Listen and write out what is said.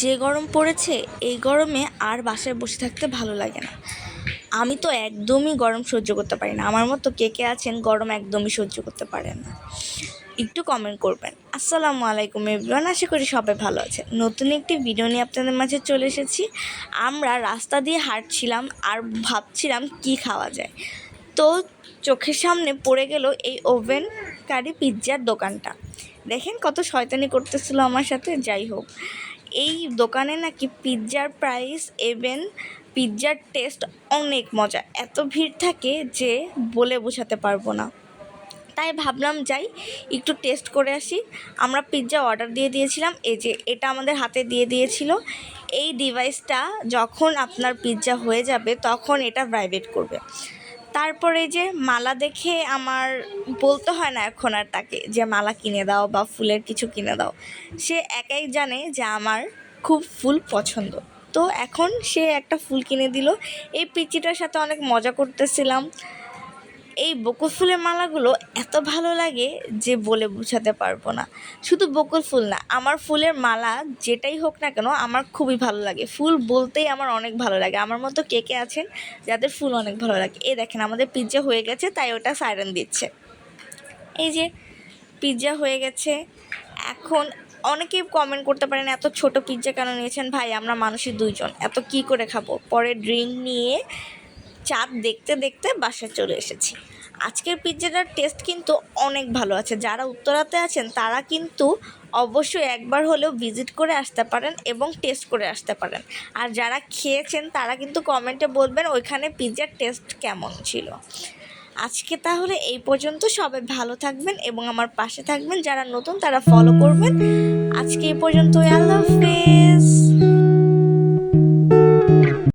যে গরম পড়েছে, এই গরমে আর বাসায় বসে থাকতে ভালো লাগে না। আমি তো একদমই গরম সহ্য করতে পারি না। আমার মতো কে কে আছেন গরম একদমই সহ্য করতে পারেন না। একটু কমেন্ট করবেন। আসসালামু আলাইকুম এভরিওয়ান আশা করি সবাই ভালো আছে নতুন একটি ভিডিও নিয়ে আপনাদের মাঝে চলে এসেছি। আমরা রাস্তা দিয়ে হাঁটছিলাম আর ভাবছিলাম কি খাওয়া যায়। তো চোখের সামনে পড়ে গেল এই ওভেন কারি পিৎজার দোকানটা। দেখেন কত শয়তানি করতেছিল আমার সাথে, যাই হোক। এই দোকানে নাকি পিৎজার প্রাইস এভেন পিৎজার টেস্ট অনেক মজা। এত ভিড় থাকে যে বলে বোঝাতে পারব না। তাই ভাবলাম যাই, একটু টেস্ট করে আসি। আমরা পিৎজা অর্ডার দিয়ে দিয়েছিলাম, এই যে এটা আমাদের হাতে দিয়ে দিয়েছিল। এই ডিভাইসটা যখন আপনার পিৎজা হয়ে যাবে, তখন এটা ভাইব্রেট করবে। তারপরে যে মালা দেখে আমার বলতে হয় না এখন আর তাকে যে মালা কিনে দাও বা ফুলের কিছু কিনে দাও। সে একাই জানে যে আমার খুব ফুল পছন্দ। তো এখন সে একটা ফুল কিনে দিল। এই পিচিটার সাথে অনেক মজা করতেছিলাম। এই বকুল ফুলের মালাগুলো এত ভালো লাগে যে বলে বোঝাতে পারব না। শুধু বকুল ফুল না, আমার ফুলের মালা যেটাই হোক না কেন আমার খুবই ভালো লাগে। ফুল বলতেই আমার অনেক ভালো লাগে। আমার মতো কে কে আছেন যাদের ফুল অনেক ভালো লাগে? এ দেখেন, আমাদের পিৎজা হয়ে গেছে, তাই ওটা সাইরেন দিচ্ছে। এই যে পিৎজা হয়ে গেছে। এখন অনেকেই কমেন্ট করতে পারেন, এত ছোট পিৎজা কেন নিয়েছেন? ভাই, আমরা মানুষই দুইজন, এত কি করে খাব? পরে ড্রিঙ্ক নিয়ে চাঁদ দেখতে দেখতে বাসায় চলে এসেছি। আজকের পিৎজাটার টেস্ট কিন্তু অনেক ভালো আছে। যারা উত্তরাতে আছেন, তারা কিন্তু অবশ্যই একবার হলেও ভিজিট করে আসতে পারেন এবং টেস্ট করে আসতে পারেন। আর যারা খেয়েছেন, তারা কিন্তু কমেন্টে বলবেন ওইখানে পিৎজার টেস্ট কেমন ছিল। আজকে তাহলে এই পর্যন্ত। সবাই ভালো থাকবেন এবং আমার পাশে থাকবেন। যারা নতুন, তারা ফলো করবেন। আজকে এই পর্যন্ত আল্লাহ হাফেজ।